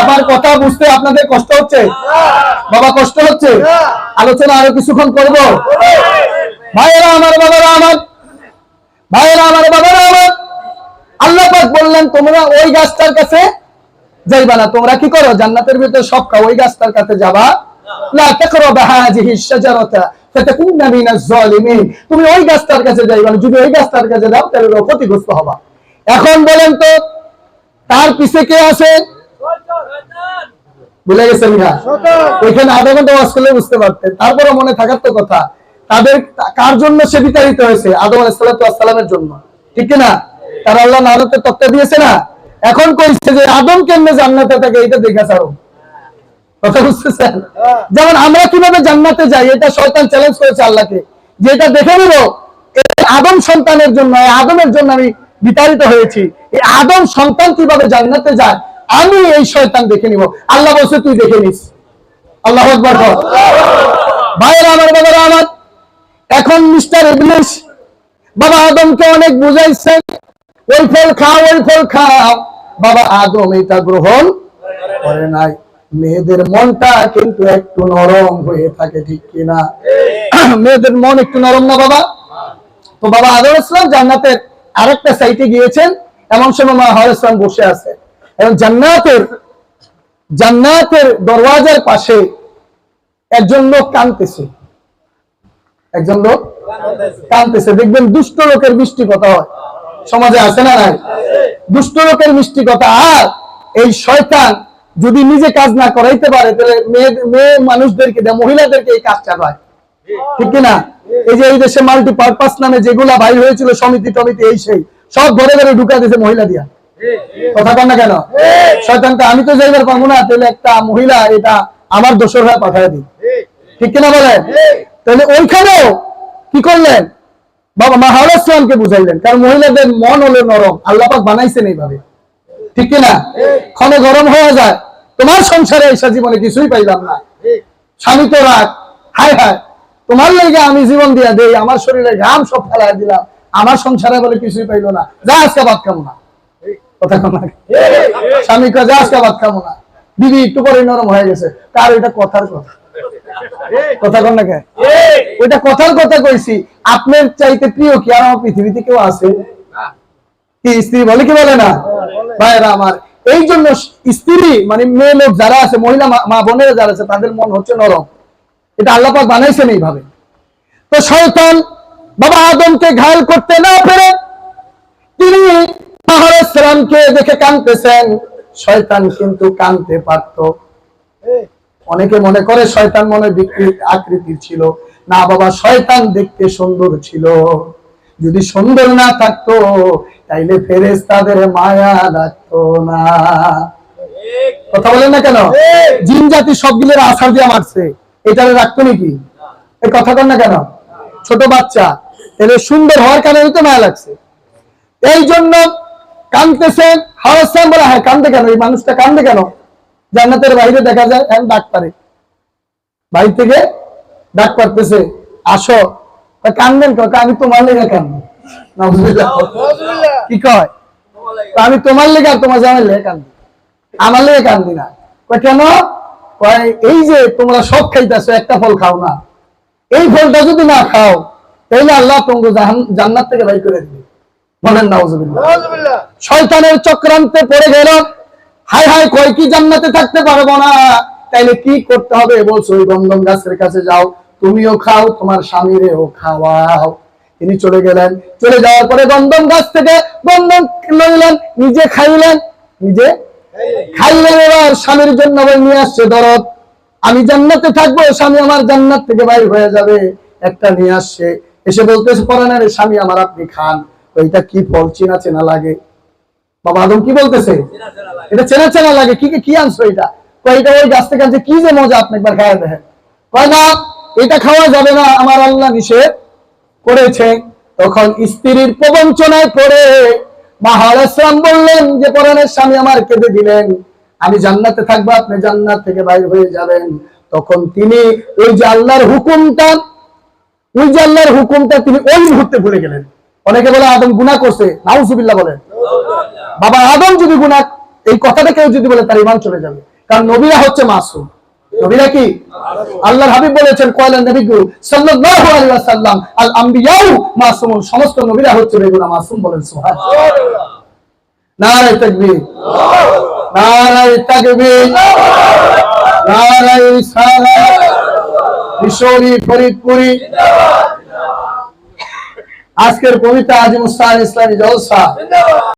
আমার কথা বুঝতে আপনাদের কষ্ট হচ্ছে? বাবা, কষ্ট হচ্ছে? আলোচনা আরও কিছুক্ষণ করব। ভাইয়েরা আমার, বাবারা আমার, ভাইয়েরা আমার, বাবারা আমার। আল্লাহ পাক বললেন, তোমরা ওই গাছটার কাছে যাইবা না। তোমরা কি করো? জান্নাতের ভিতরে সব খাও, ওই গাছটার কাছে যাবা? তুমি ওই গাছটার কাছে যাইবা না। যদি ওই গাছটার কাছে যাও, তাহলে ক্ষতিগ্রস্ত হবা। এখন বলেন তো, তার পিছে কে আছে? ভুলে গেছেন না? ওইখানে আধা ঘণ্টা ওয়াজ করলে বুঝতে পারতেন। তারপরে মনে থাকার তো কথা। তাদের কার জন্য সে বিতাড়িত হয়েছে? আদম আলাইসালামের জন্য। ঠিক না তার আল্লাহ নারতের তত্ত্ব দিয়েছে না? এখন কইছে যে আদম কেমনে জান্নাতে থাকে? এটা দেখা ছাড়ো কথা বুঝতেছেন? যেমন আমরা কীভাবে জান্নাতে যাই এটা শয়তান চ্যালেঞ্জ করেছে আল্লাহকে। যে এটা দেখে নিব আদম সন্তানের জন্য এই আদমের জন্য আমি বিতাড়িত হয়েছি। এই আদম সন্তান কীভাবে জান্নাতে যায়? আমি এই শয়তান দেখে নিব। আল্লাহ বলছে, তুই দেখে নিস। আল্লাহ আকবার বল। ভাইয়েরা, আমার বাবারা, আমার। এখন মিস্টার ইবলিশ বাবা আদমকে অনেক বুঝাইছেন, ওই ফল খাও, ওই ফল খাও। বাবা আদম এটা গ্রহণ করে নাই। মেয়েদের মনটা কিন্তু একটু নরম হয়ে থাকে, ঠিক কিনা? মেয়েদের মন একটু নরম না বাবা? তো বাবা আদম ইসলাম জান্নাতের আরেকটা সাইটে গিয়েছেন। এমন সময় মা হর ইসলাম বসে আছে। এবং জান্নাতের জান্নাতের দরওয়াজার পাশে একজন লোক কানতেছে একজন লোক কানতেছে দেখবেন দুষ্ট লোকের মিষ্টি কথা হয়। সমাজে আছে না নাই? দুষ্ট লোকের মিষ্টি কথা। আর এই শয়তান যদি নিজে কাজ না করাইতে পারে তাহলে মেয়ে মেয়ে মানুষদেরকে দেয় মহিলাদেরকে এই কাজটা হয় ঠিক কিনা? এই যে এই দেশে মাল্টি পারপাস নামে যেগুলা বাইর হয়েছিল সমিতি টমিতি এই সেই সব ঘরে ঘরে ঢুকা দিয়েছে মহিলা দিয়া। কথা কন না কেন? শয়তানটা আমি তো যাইবার পাবো না, তাহলে একটা মহিলা এটা আমার দোষর হয়ে পাঠায় দিই ঠিক কিনা বলেন? তাহলে ওইখানেও কি করলেন? বাবা মাহারাজকে বুঝাইলেন, কারণ মহিলাদের মন হলো নরম আল্লাপাক বানাইছেন এইভাবে। ঠিক কিনা? ক্ষণে গরম হয়ে যায়, তোমার সংসারে এসা জীবনে কিছুই পাইলাম না। স্বামী তো রাগ, হায় হায়, তোমার লেগে আমি জীবন দিয়া দেই, আমার শরীরে ঘাম সব ফেলাই দিলাম, আমার সংসারে বলে কিছুই পাইলো না। যা আজকে ভাত খাব না স্বামী যা, আজকে ভাত খাব না। দিদি একটু পরে নরম হয়ে গেছে। তার ওইটা কথার কথা? স্ত্রী বলে না? ভাইরা আমার, এই জন্য স্ত্রী মানে মেয়ে লোক যারা আছে, মহিলা মা- বোনেরা যারা আছে, তাদের মন হচ্ছে নরম। এটা আল্লাপাক বানাইছেন এইভাবে। তো শয়তান বাবা আদমকে ঘায়ল করতে না পেরে সালামকে দেখে কানতেছেন শয়তান কিন্তু কানতে পারত। অনেকে মনে করে শয়তান মনে বিকৃত আকৃতির ছিল। না বাবা শয়তান দেখতে সুন্দর ছিল। যদি সুন্দর না থাকতো তাইলে ফেরেস তাদের মায়া লাগতো না। কথা বলেন না কেন? জিন জাতি সবগুলোর আশার দিয়ে মারছে। এটা রাখতো নাকি? এই কথা কন না কেন? ছোট বাচ্চা তাহলে সুন্দর হওয়ার কারণে তো মায়া লাগছে। এই জন্য কানতেছে হাওয়াসান বলে হ্যাঁ। কান্দে কেন? এই মানুষটা কান্দে কেন? জান্নাতের বাইরে দেখা যায় এখন ডাক্তারে বাড়ি থেকে ডাক পারতেছে আসো। কান্দেন আমি তোমার লেগে কান্দি কি কয়? আমি তোমার লেগে আর তোমার জামাই লেগে কান্দি আমার লেগে কান্দি না। কেন? এই যে তোমরা সব খাইতেছো একটা ফল খাও না। এই ফলটা যদি না খাও তাহলে আল্লাহ তোমাকে জান্নাত থেকে বাই করে দিবে। বলেন নাউজুবিল্লাহ। শয়তানের চক্রান্তে পড়ে গেল। হাই হাই কয় কি জান্নাতে থাকতে পারব না? তাইলে কি করতে হবে? বলছো ওই গন্ধম গাছের কাছে যাও। তুমিও খাও তোমার স্বামীরেও খাওয়াও। তিনি চলে গেলেন। চলে যাওয়ার পরে গন্ধম গাছ থেকে গন্ধম লইলেন নিজে খাইলেন নিজে খাইলেন। এবার স্বামীর জন্য আবার নিয়ে আসছে দরদ। আমি জান্নাতে থাকব স্বামী আমার জান্নাত থেকে বাইর হয়ে যাবে। একটা নিয়ে আসছে। এসে বলতেছে পরানের স্বামী আমার আপনি খান। ওইটা কি ফল? চেনা চেনা লাগে। বাবা আদম কি বলতেছে? এটা চেনা চেনা লাগে। কি কি আনছো এটা? এটা ওই গাছ থেকে আনছে। কি যে মজা আপনি একবার খাওয়া দেখেন। কয় না এটা খাওয়া যাবে না। আমার আল্লাহ নিষেধ করেছে। তখন স্ত্রীর প্রবঞ্চনায় পড়ে মাহাল ইসলাম বললেন যে, পরানের স্বামী আমার কেঁদে দিলেন। আমি জান্নাতে থাকব, আপনি জান্নাত থেকে বাইর হয়ে যাবেন। তখন তিনি ওই যে আল্লাহর হুকুমটা, ওই যে আল্লাহর হুকুমটা তিনি ওই মুহূর্তে ভুলে গেলেন। অনেকে বলে আদম গুনাহ করছে, নাউজুবিল্লাহ বলেন। বাবা আদম যদি গুনাহ, এই কথাটা কেউ যদি বলে, তার ইমান চলে যাবে। কারণ নবীরা হচ্ছে মাসুম। নবীরা কি? আল্লাহর হাবিব বলেছেন, কয়লা সাল্লাল্লাহু আলাইহি ওয়াসাল্লাম, আল মাসুমুন। সমস্ত নবীরা হচ্ছে বেগুনা মাসুম বলেন, সুবহানাল্লাহ। তাকবীর। তাকবীর। ফরিদপুরি। আজকের কবিতা আজিমুস্তান ইসলামী জলসা।